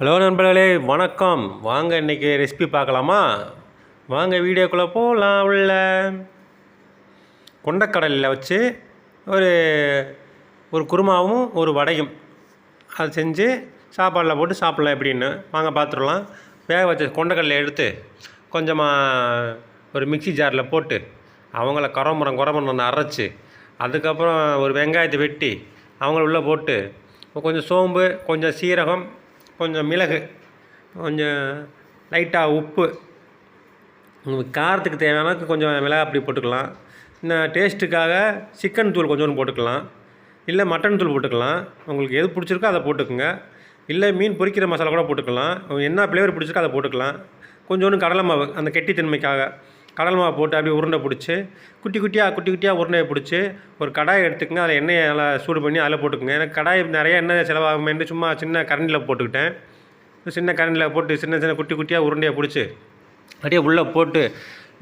Hello நண்பர்களே வணக்கம். வாங்க இன்றைக்கி ரெசிபி பார்க்கலாமா? வாங்க வீடியோக்குள்ளே போகலாம் உள்ள. கொண்டக்கடலில் வச்சு ஒரு ஒரு குருமாவும் ஒரு வடையும். அது செஞ்சு சாப்பாடில் போட்டு சாப்பிட்லாம் எப்படின்னு. வாங்க பார்த்துடலாம். வேக வச்ச கொண்டக்கடலை எடுத்து கொஞ்சமாக ஒரு மிக்ஸி ஜாரில் போட்டு அவங்கள குறமுறம் குறமுறம் அரைச்சி அதுக்கப்புறம் ஒரு வெங்காயத்தை வெட்டி அவங்கள உள்ளே போட்டு கொஞ்சம் சோம்பு கொஞ்சம் சீரகம் கொஞ்சம் மிளகு கொஞ்சம் லைட்டாக உப்பு உங்களுக்கு காரத்துக்கு தேவையான கொஞ்சம் மிளகா அப்படி போட்டுக்கலாம். இன்னும் டேஸ்ட்டுக்காக சிக்கன் தூள் கொஞ்சோண்டு போட்டுக்கலாம். இல்லை மட்டன் தூள் போட்டுக்கலாம். உங்களுக்கு எது பிடிச்சிருக்கோ அதை போட்டுக்கோங்க. இல்லை மீன் பொரிக்கிற மசாலா கூட போட்டுக்கலாம். என்ன ஃப்ளேவர் பிடிச்சிருக்கோ அதை போட்டுக்கலாம். கொஞ்சோண்டு கடலை மாவு அந்த கெட்டித்தன்மைக்காக. கடல் மாவு போட்டு அப்படியே உருண்டை பிடிச்சி குட்டி குட்டியாக குட்டி குட்டியாக உருண்டையை பிடிச்சி ஒரு கடாயை எடுத்துக்கங்க. அதில் எண்ணெயை நல்லா சூடு பண்ணி அதில் போட்டுக்கோங்க. எனக்கு கடாய் நிறைய எண்ணெய் செலவாகுமேன்னு சும்மா சின்ன கரண்டியில் போட்டுக்கிட்டேன். சின்ன கரண்டியில் போட்டு சின்ன சின்ன குட்டி குட்டியாக உருண்டையை பிடிச்சி அப்படியே உள்ளே போட்டு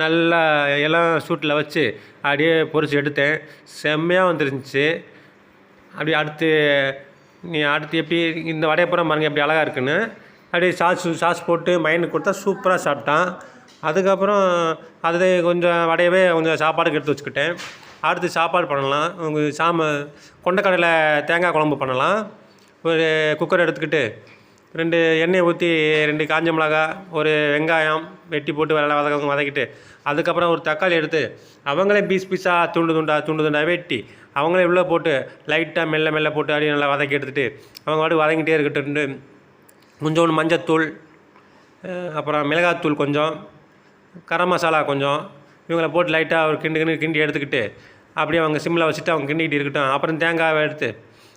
நல்லா எல்லாம் சூட்டில் வச்சு அப்படியே பொறிச்சு எடுத்தேன். செம்மையாக வந்துருந்துச்சு. அப்படியே அடுத்து நீ அடுத்து எப்படி இந்த வடையை பூரா பாருங்க எப்படி அழகாக இருக்குன்னு. அப்படியே சாஸ் சாஸ் போட்டு மைனுக்கு கொடுத்தா சூப்பராக சாப்பிட்டான். அதுக்கப்புறம் அது கொஞ்சம் வடையவே கொஞ்சம் சாப்பாடுக்கு எடுத்து வச்சுக்கிட்டேன். அடுத்து சாப்பாடு பண்ணலாம். உங்கள் சாம கொண்டக்கடலை தேங்காய் குழம்பு பண்ணலாம். ஒரு குக்கர் எடுத்துக்கிட்டு ரெண்டு எண்ணெயை ஊற்றி ரெண்டு காஞ்ச மிளகா ஒரு வெங்காயம் வெட்டி போட்டு நல்லா வதக்க வதக்கிட்டு அதுக்கப்புறம் ஒரு தக்காளி எடுத்து அவங்களே பீஸ் பீஸாக துண்டு துண்டா துண்டு துண்டாக வெட்டி அவங்களே உள்ளே போட்டு லைட்டாக மெல்ல மெல்ல போட்டு அப்படியே நல்லா வதக்கி எடுத்துகிட்டு அவங்க பாட்டு வதங்கிட்டே இருக்கட்டும் கொஞ்சோண்டு மஞ்சத்தூள் அப்புறம் மிளகாத்தூள் கொஞ்சம் கரம் மசாலா கொஞ்சம் இவங்களை போட்டு லைட்டாக ஒரு கிண்டு கிண்டு கிண்டி எடுத்துக்கிட்டு அப்படியே அவங்க சிம்மில் வச்சுட்டு அவங்க கிண்டிக்கிட்டு இருக்கட்டும். அப்புறம் தேங்காவை எடுத்து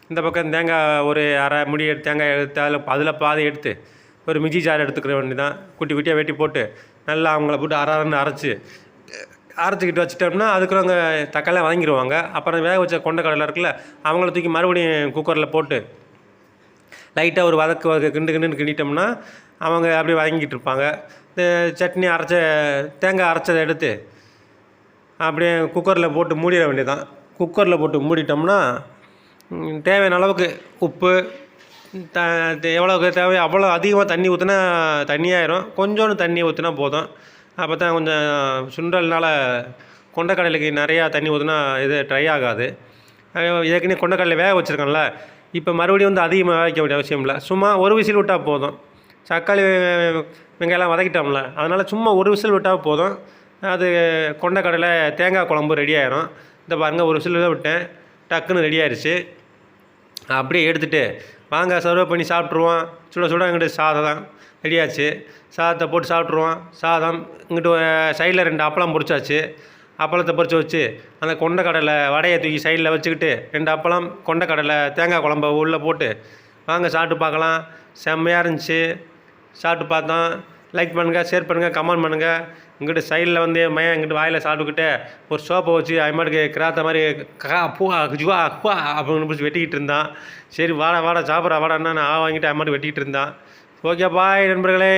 இந்த பக்கம் தேங்காய் ஒரு அரை முடி எடுத்து தேங்காய் எடுத்து அதில் அதில் பாதி எடுத்து ஒரு மிஜி ஜார் எடுத்துக்கிற வேண்டி தான் குட்டி குட்டியாக வெட்டி போட்டு நல்லா அவங்கள போட்டு அரை அரைன்னு அரைச்சி அரைச்சிக்கிட்டு வச்சிட்டோம்னா அதுக்குள்ள அவங்க தக்காளி வாங்கிடுவாங்க அப்புறம் வேக வச்ச கொண்ட கடலை இருக்குல்ல அவங்கள தூக்கி மறுபடியும் குக்கரில் போட்டு லைட்டாக ஒரு வதக்கு வதக்கு கிண்டு கிண்டுன்னு கிண்டிட்டோம்னா அவங்க அப்படியே வதங்கிட்டு இருப்பாங்க. இந்த சட்னி அரைச்ச தேங்காய் அரைச்சதை எடுத்து அப்படியே குக்கரில் போட்டு மூடிட வேண்டியதான் குக்கரில் போட்டு மூடிட்டோம்னா தேவையான அளவுக்கு உப்பு த எவ்வளோக்கு தேவையோ அவ்வளோ அதிகமாக தண்ணி ஊற்றினா தண்ணியாயிரும். கொஞ்சோண்டு தண்ணி ஊற்றினா போதும். அப்போ தான் கொஞ்சம் சுண்டல்னால கொண்டக்கடலைக்கு நிறையா தண்ணி ஊற்றினா இது ட்ரை ஆகாது. ஏற்கனவே கொண்டக்கடலை வேக வச்சுருக்கோம்ல இப்போ மறுபடியும் வந்து அதிகமாக வைக்க வேண்டிய அவசியம் இல்லை. சும்மா ஒரு விசில் விட்டால் போதும். தக்காளி வெங்காயம்லாம் வதக்கிட்டோம்ல அதனால் சும்மா ஒரு விசில் விட்டால் போதும். அது கொண்டக்கடலை தேங்காய் குழம்பு ரெடி ஆயிரும். இந்த பாருங்கள் ஒரு விசில் தான் விட்டேன். டக்குன்னு ரெடி ஆயிடுச்சு அப்படியே எடுத்துகிட்டு வாங்க சர்வ் பண்ணி சாப்பிட்ருவோம் சுட சுட இங்கிட்டு சாதம் தான் ரெடியாச்சு சாதத்தை போட்டு சாப்பிட்ருவோம் சாதம் இங்கிட்டு சைடில் ரெண்டு அப்பளம் பிடிச்சாச்சு அப்பளத்தை பறித்து வச்சு அந்த கொண்டக்கடலை வடையை தூக்கி சைடில் வச்சுக்கிட்டு ரெண்டு அப்பளம் கொண்டக்கடலை தேங்காய் குழம்ப உள்ளே போட்டு வாங்க சாப்பிட்டு பார்க்கலாம். செம்மையாக இருந்துச்சு. சாப்பிட்டு பார்த்தோம். லைக் பண்ணுங்கள் ஷேர் பண்ணுங்கள் கமெண்ட் பண்ணுங்கள் இங்கிட்டு சைடில் வந்து மையம் இங்கிட்டு வாயில் சாப்பிட்டுக்கிட்டு ஒரு சோப்பை வச்சு அதுமாட்டுக்கு கிராத்த மாதிரி கா பூவா ஜுவா குவா அப்படின்னு பிடிச்சி வெட்டிக்கிட்டு இருந்தான். சரி வாடா வாடா சாப்பிட்றா வாடான்னா நான் ஆ வாங்கிட்டு அது மாட்டு வெட்டிக்கிட்டு இருந்தான். ஓகே பாய் நண்பர்களே.